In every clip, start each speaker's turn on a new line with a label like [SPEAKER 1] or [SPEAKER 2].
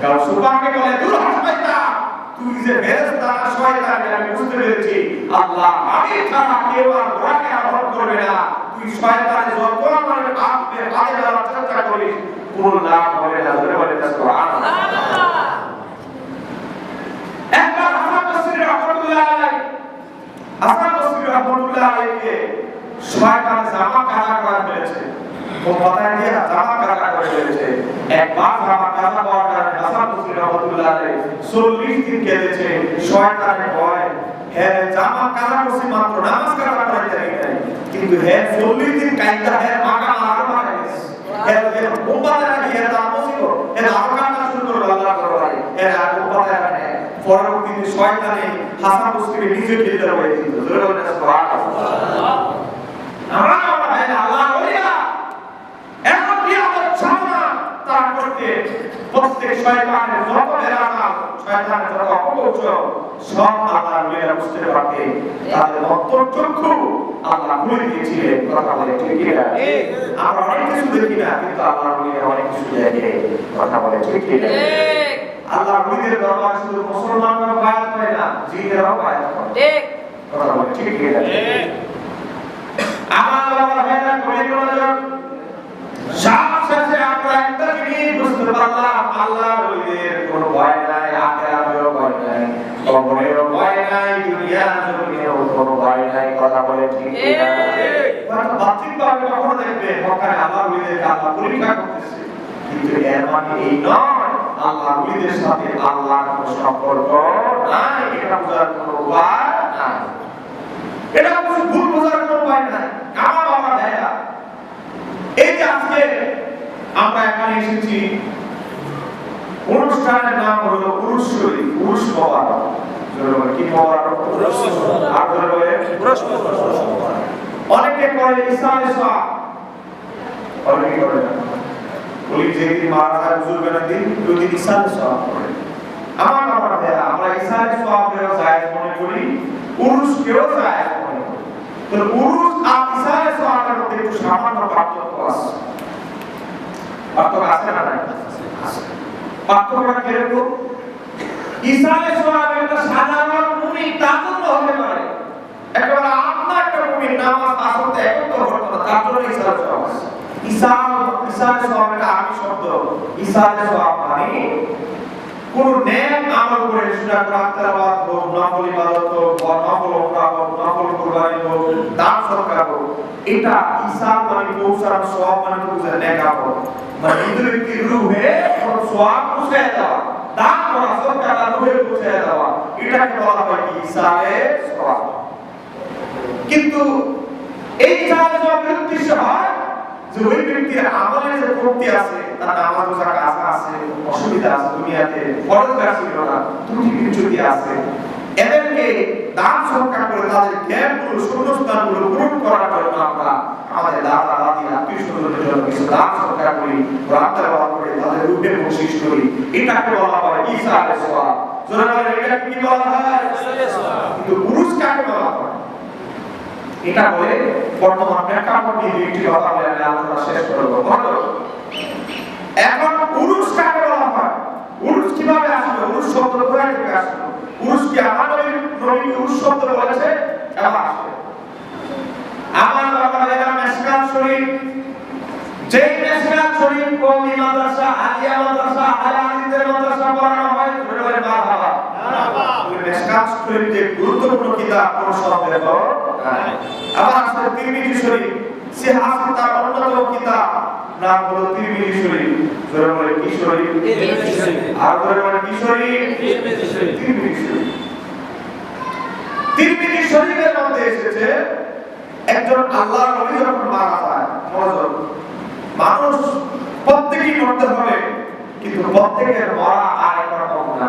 [SPEAKER 1] কারণ সুপাকে বলে, দূর হ, শয়তান। তুই যে ফেরেশতা, শয়তান আমি বুঝতে পেরেছি। আল্লাহ আমি ছাড়া কেউ আর ওরাকে আহ্বান করবে না। তুই শয়তানের যত আমার আপনি হাতে দেওয়ার চেষ্টা করিস, কোন লাভ হবে না। ধরে বলে সুবহানাল্লাহ। একবার হাসান বসরি রহমতুল্লাহ আলাইহি, হাসান বসরি রহমতুল্লাহ আলাইহিকে শয়তান জামা কাদা করে ফেলেছে মাথায় দিয়ে জামা কাদা করে ফেলেছে। একবার জামা কাদা করার কারণে হাসান বসরি রহমতুল্লাহ আলাইহি 40 দিন কেঁদেছে শয়তানের ভয়। জামা কাদা করছি মাত্র, নামাজ কাদা করে নাই। কিন্তু 40 দিন কাইন্দা মাকা আর মারা গেছে। যখন বোম্বাতে তার মসিব আরও কান্না শুরু করল আল্লাহ করে আর বোম্বাতে রাখে পরবর্তীতে হাসান নিজে হয়ে আমরা আমরা ভাই আল্লাহ ওলিয়া এমন বিয়াদত সামনা তারা করতে প্রত্যেক শয়তানের যত এলাকা শয়তানের যত অপকৌশল সব আল্লাহ ওলিয়ারা বুঝতে পারতে তাদের অন্তর্চক্ষু আল্লাহ খুলে দিয়েছিলেন কথা বলে ঠিক না আমরা অনেক কিছু দেখি না কিন্তু আল্লাহ ওলিয়ারা অনেক কিছু দেখে কথা বলে ঠিক না আল্লাহ ওলিদের দরবার শুধু মুসলমানরা বায়াত করে না জিনেরাও বায়াত করে।
[SPEAKER 2] ঠিক
[SPEAKER 1] কথা বলে ঠিক না আমার বাবা ভাইরা মনোযোগ সব পারলাম আল্লাহ ওলিদের কোনো ভয় নাই আখেরাতেও ভয় নাই কবরেও ভয় নাই দুনিয়া জমিনেও কোনো ভয় নাই কথা বলে ঠিক না বাহ্যিকভাবে কখনো দেখবে মক্কায় আল্লাহ ওলিদেরকে আল্লাহ পরীক্ষা করতেছে। কিন্তু এর মানে এই নয় আল্লাহ ওলিদের সাথে আল্লাহর কোনো সম্পর্ক নাই এটা বোঝার কোনো উপায় নাই। এটা কোনো ভুল বোঝার কোনো উপায় নাই। আমার বাবা ভাইরা এই যে আজকে আমরা এখানে এসেছি অনুষ্ঠানের নাম হলো পুরুষ শরীর পুরুষ কি মোবারক আর বলে, অনেকে করে ইসলামে সব অনেকে করে না। বলি যে দিন মারা যায় হুজুর বেনা দিন দুই দিন করে। আমার বাবা ভাইরা আমরা ইসলামে সব জায়েজ মনে করি পুরুষকেও জায়েজ মনে করি। তো পুরুষ আর ইসলামে সবের মধ্যে একটু সামান্য পার্থক্য আছে। পার্থক্য আছে না নাই। পার্থক্যটা কীরকম ইসলামে সব একটা সাধারণ মুমিন জন্য হতে পারে। একবার আপনার একটা মুমিন, নামাজ আসতে একত্র করতে না, তার জন্য ঈসা সব ঈসা ঈসা সব একটা আমি শব্দ। ইসলামে সব মানে কোন নেক আমল করে সেটা কোরআন তেলাওয়াত হোক, নফল ইবাদত হোক নফল ওমরা হোক, নফল কুরবানি হোক, দান সদকা হোক, এটা ইসলাম মানে পৌঁছানো সব মানে বুঝে নেক আমল। মানে ইদুর ব্যক্তি রুহে কোন সওয়াব পৌঁছে দেওয়া, দান করা সদকা দান রুহে পৌঁছে দেওয়া, এটাকে বলা হয় কি? ইসলামের সওয়াব। কিন্তু এই ইসলামের সওয়াবের উদ্দেশ্য হয় যে ওই ব্যক্তির আমলের যে কমতি আছে তার নামাজ রোজা কাজা আছে অসুবিধা আছে দুনিয়াতে ফরজগার ছিল না ত্রুটি বিচ্যুতি আছে এদেরকে দান সৎকার করে তাদের জ্ঞানগুলো শূন্যস্থানগুলো পূরণ করার জন্য আমরা আমাদের দাদা দাদি আত্মীয় স্বজনের জন্য কিছু দান সৎকার করি কোরআন তেলাওয়াত করে তাদের রূপে করি। এটাকে বলা হয় জোরে এটাকে কি বলা হয়? কিন্তু পুরুষ কাকে বলা হয়? এটা বলে বর্তমান প্রেক্ষাপট নিয়ে দুইটি কথা বলে আমি আলোচনা শেষ করব বলো এখন পুরুষ কাকে বলা হয়? পুরুষ কীভাবে আসবে পুরুষ শব্দ কোথায় থেকে আসবে পুরুষ কি আমার নবী পুরুষ শব্দ বলেছে? এবার আসবে আমার বাবা এরা মেসকাত শরীফ যে মেসকাত শরীফ কওমি মাদ্রাসা আলিয়া মাদ্রাসা আলা আলিদের মাদ্রাসা পড়ানো হয় ধরে বলে মা বাবা মেসকাত শরীফ যে গুরুত্বপূর্ণ কিতাব কোন শব্দের তো আবার আসলে তিরমিজি শরীফ। সে আসলে তার অন্যতম কিতাব। নাম হলো তিরমিজি শরীফ। জোরে বলে কি শরীফ? আর জোরে বলে কি শরীফ?
[SPEAKER 2] তিরমিজি শরীফ।
[SPEAKER 1] তিরমিজি শরীফের মধ্যে এসেছে একজন আল্লাহর নবী যখন মারা মানুষ প্রত্যেকেই মরতে হবে কিন্তু প্রত্যেকের মরা আর একরকম না।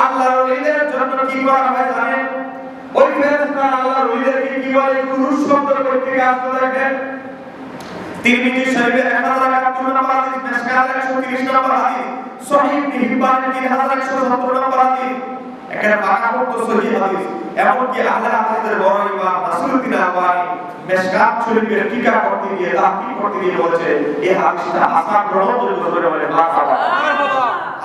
[SPEAKER 1] আল্লাহর ওলিদের জন্য কি করা হয় জানেন? ওই ফেরেশতা আল্লাহর ওলিদেরকে কি বলে? পুরুষ শব্দ করতে আসতে দেখেন তিরমিজি শরীফের 1071 নম্বর হাদিস মিশকাতের 130 নম্বর হাদিস, সহিহ ইবনে হিব্বানের 3170 নম্বর হাদিস। এখানে পাকা পড়তো সহিহ হাদিস। এমনকি আহলে হাদিসের বড় ইমাম নাসরুদ্দিন আলবানী মিশকাত শরীফের টিকা করতে গিয়ে, তাহকিক করতে গিয়ে বলেছে, এই হাদিসটা হাসান গ্রহণযোগ্য করে বলে মারহাবা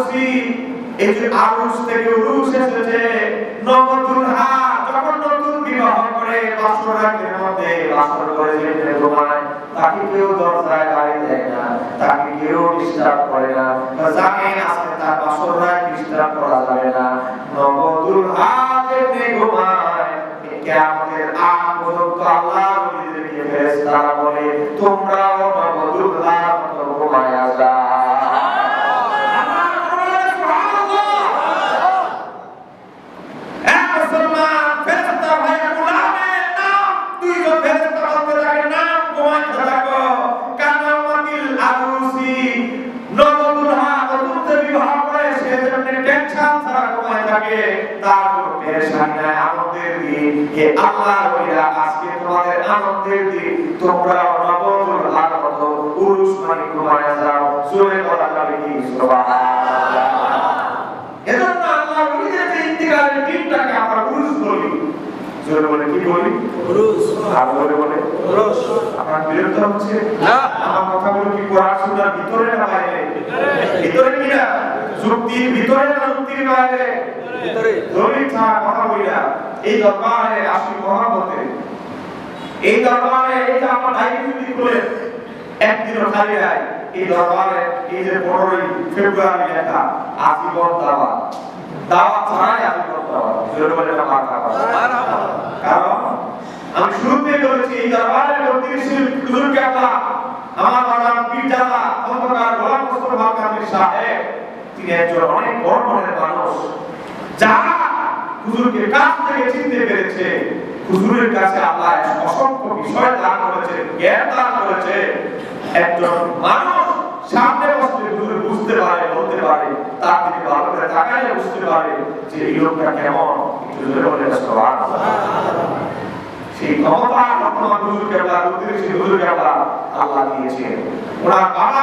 [SPEAKER 1] আরুসি এই যে আরুষ থেকে এসেছে যখন নতুন বিবাহ করে মধ্যে বাসর করে তাকে কেউ দরজায় গাড়ি দেয় না, তাকে কেউ ডিস্টার্ব করে না। জানেন আজকে তার ডিস্টার্ব করা যাবে না নবতুল হা যেতে ঘুমায় কিয়ামতের আগ পর্যন্ত আল্লাহ নবীদেরকে ফেরেশতারা বলে তোমরাও নবতুল হা মতো ঘুমায়া যাও এক মুসলমান ফেরেশতা ভাই গোলামের নাম দুইজন ফেরেশতা বলতে থাকে নাম ঘুমাইতে থাকো কানামাতিল আরুসি নবতুলহা নতুনতে বিবাহ করে সেজন্য টেনশন ছাড়া থাকে তার কোনো পেরেশানি নাই আনন্দের দিন। হে আল্লাহর ওলিরা আজকে তোমাদের আনন্দের দিন। তোমরা নবতুলহার মতো পুরুষ মানে ঘুমায় যাও। সুরে বলা যাবে কি? এজন্য আল্লাহ ওলিদের যে ইন্তিকালের দিনটাকে আমরা উরুস বলি। জোরে বলে কি বলি?
[SPEAKER 2] পুরুষ
[SPEAKER 1] আর বলে বলে?
[SPEAKER 2] পুরুষ
[SPEAKER 1] আপনার বিরক্ত হচ্ছে?
[SPEAKER 2] না।
[SPEAKER 1] আমার কথাগুলো কি কোরআন সুন্নাহর ভিতরে না বাইরে? ভিতরে। কি না? যুক্তির ভিতরে না যুক্তির
[SPEAKER 2] ভিতরে।
[SPEAKER 1] জমির ছাড়া কথা বইলা এই দরবারে আসি মহাবতে এই দরবারে এই যে আমার ডায়েরি যদি খুলে একদিনও খালি যায় এই দরবারে এই যে পনেরোই ফেব্রুয়ারি লেখা আজীবন দাওয়া দাওয়া ছাড়াই আজীবন দাওয়া জোরে বলে না মাথা কারণ আমি শুরুতে বলেছি এই আমার বাবা পীর জানা অন্ধকার গোলাম মোস্তফা কাদের সাহেব তিনি একজন অনেক বড় মনের মানুষ, যারা হুজুরকে কাছ থেকে চিনতে পেরেছে, হুজুরের কাছে আল্লাহ অসংখ্য বিষয় দান করেছে, জ্ঞান দান করেছে। একজন মানুষ সামনে বসলে হুজুর বুঝতে পারে, বলতে পারে, তার দিকে ভালো করে তাকালে বুঝতে পারে যে এই লোকটা কেমন জোরে বলে সেই ক্ষমতা বর্তমান হুজুর কেবলা উদ্দেশ্যে হুজুর কেবলা আল্লাহ দিয়েছে ওনার বাবা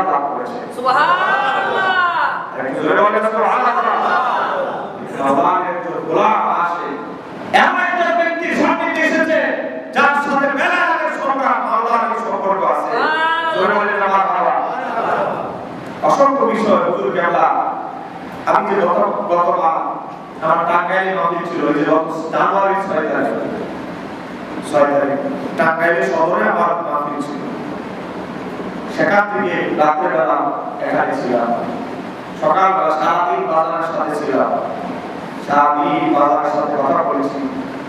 [SPEAKER 1] আলী লাভ করেছে। গোলাম আসে। এমন এসেছে যার সাথে সম্পর্ক আছে। অসংখ্য বিষয় হুজুর কেবলা। আমি যে গত গতবার আমার টাঙ্গাইলে মাহফিল ছিল যে জানুয়ারি ছয় তারিখ। ছয় তারিখ। টাঙ্গাইলে সদরে আমার সেখান থেকে রাতের বেলা এখানে ছিলাম। সকালবেলা সারাদিন বাজারের সাথে ছিলাম। সারাদিন বাজারের সাথে কথা বলেছি।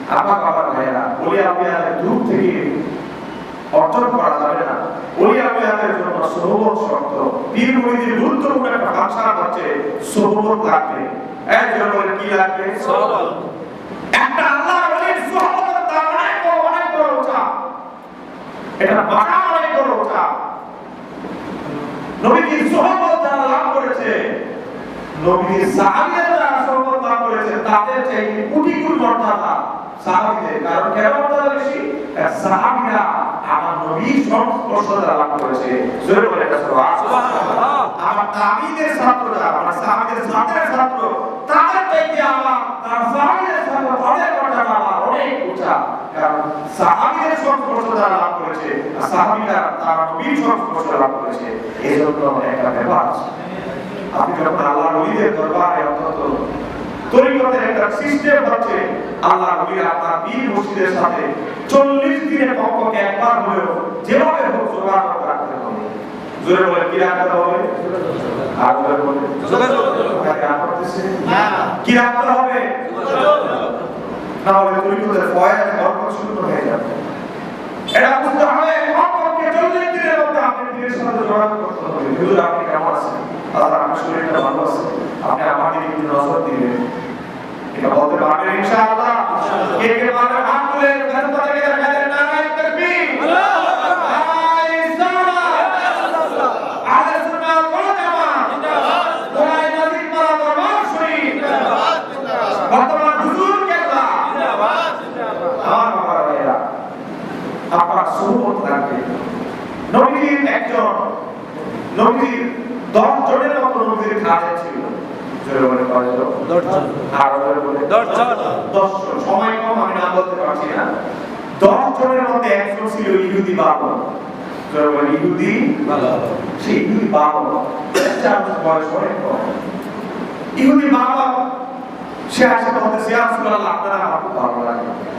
[SPEAKER 1] আমার বাবার ভাইয়েরা বলে আমি দূর থেকে অর্জন করা যাবে না। ওলি আউলিয়াদের জন্য সোহবত শর্ত। পীর মুরিদের গুরুত্বপূর্ণ একটা ফাংশন হচ্ছে সোহবত লাগবে। এক জনের কি লাগবে?
[SPEAKER 2] সোহবত।
[SPEAKER 1] একটা আল্লাহ ওলির সোহবতের দাম অনেক বড় অনেক বড় এটা বাড়া নবীজির সোহবত যারা লাভ করেছে, নবীজির সাহাবীরা যারা সোহবত লাভ করেছে, তাদের চাইতে কোটি গুণ মর্যাদা সাহাবীদের। কারণ কেন মর্যাদা বেশি? সাহাবীরা আমার নবীর সংস্পর্শ দ্বারা লাভ করেছে। জোরে বলে আমার তাবিদের ছাত্ররা, আমার সাহাবীদের ছাত্রের ছাত্র, তাদের চাইতে আমার, তার সাহাবীদের ছাত্র তাদের মর্যাদা আমার অনেক উঁচা। কারণ সাহাবীদের সংস্পর্শ দ্বারা লাভ করেছে আর সাহাবীরা তার নবীর সংস্পর্শ লাভ করেছে। এই জন্য একটা ব্যাপার আছে। আপনি যখন আল্লাহ নবীদের দরবারে অন্তত তরিকতের একটা সিস্টেম হচ্ছে আল্লাহ নবীর আপনার বীর মসজিদের সাথে চল্লিশ দিনের কমপক্ষে একবার হলেও যেভাবে হোক যোগাযোগ রাখতে হবে। জোরে বলে কি রাখতে হবে? আর জোরে বলে
[SPEAKER 2] যোগাযোগ।
[SPEAKER 1] আপনাকে আর কি রাখতে হবে? না হলে তরিকতের ফয়েজ বরকত শূন্য হয়ে যাবে। এটা বুঝতে হবে কমপক্ষে চল্লিশ দিনের মধ্যে আপনি পীরের সাথে যোগাযোগ করতে হবে। হুজুর, আপনি কেমন আছেন? আল্লাহ আমার শরীরটা ভালো আছে। আপনি আমাকে একটু নজর দিবেন। এটা বলতে পারবেন ইনশাআল্লাহ কে কে পারবেন হাত তুলে ফেরত থেকে দেখালেন নারায়ণ তাকবীর নারায়ে সালাত আহলে সুন্নাত ওয়াল জামাত ওলাই নবীর পারা দরবার শরীফ বর্তমান হুজুর কেবলা আমার বাবা ভাইরা আপনার সুহবত লাগবে নবীর একজন নবীর দশ জনের মতো নবীর খাদেম ছিল। সময় কম আমি নাম বলতে পারছি না। দশ জনের মধ্যে একজন ছিল ইহুদি বাবা ইহুদি সেই ইহুদি বাবা চার বছর বয়স অনেক কম। ইহুদি বাবা সে আসে বলতেছে আপনারা ভালো লাগে।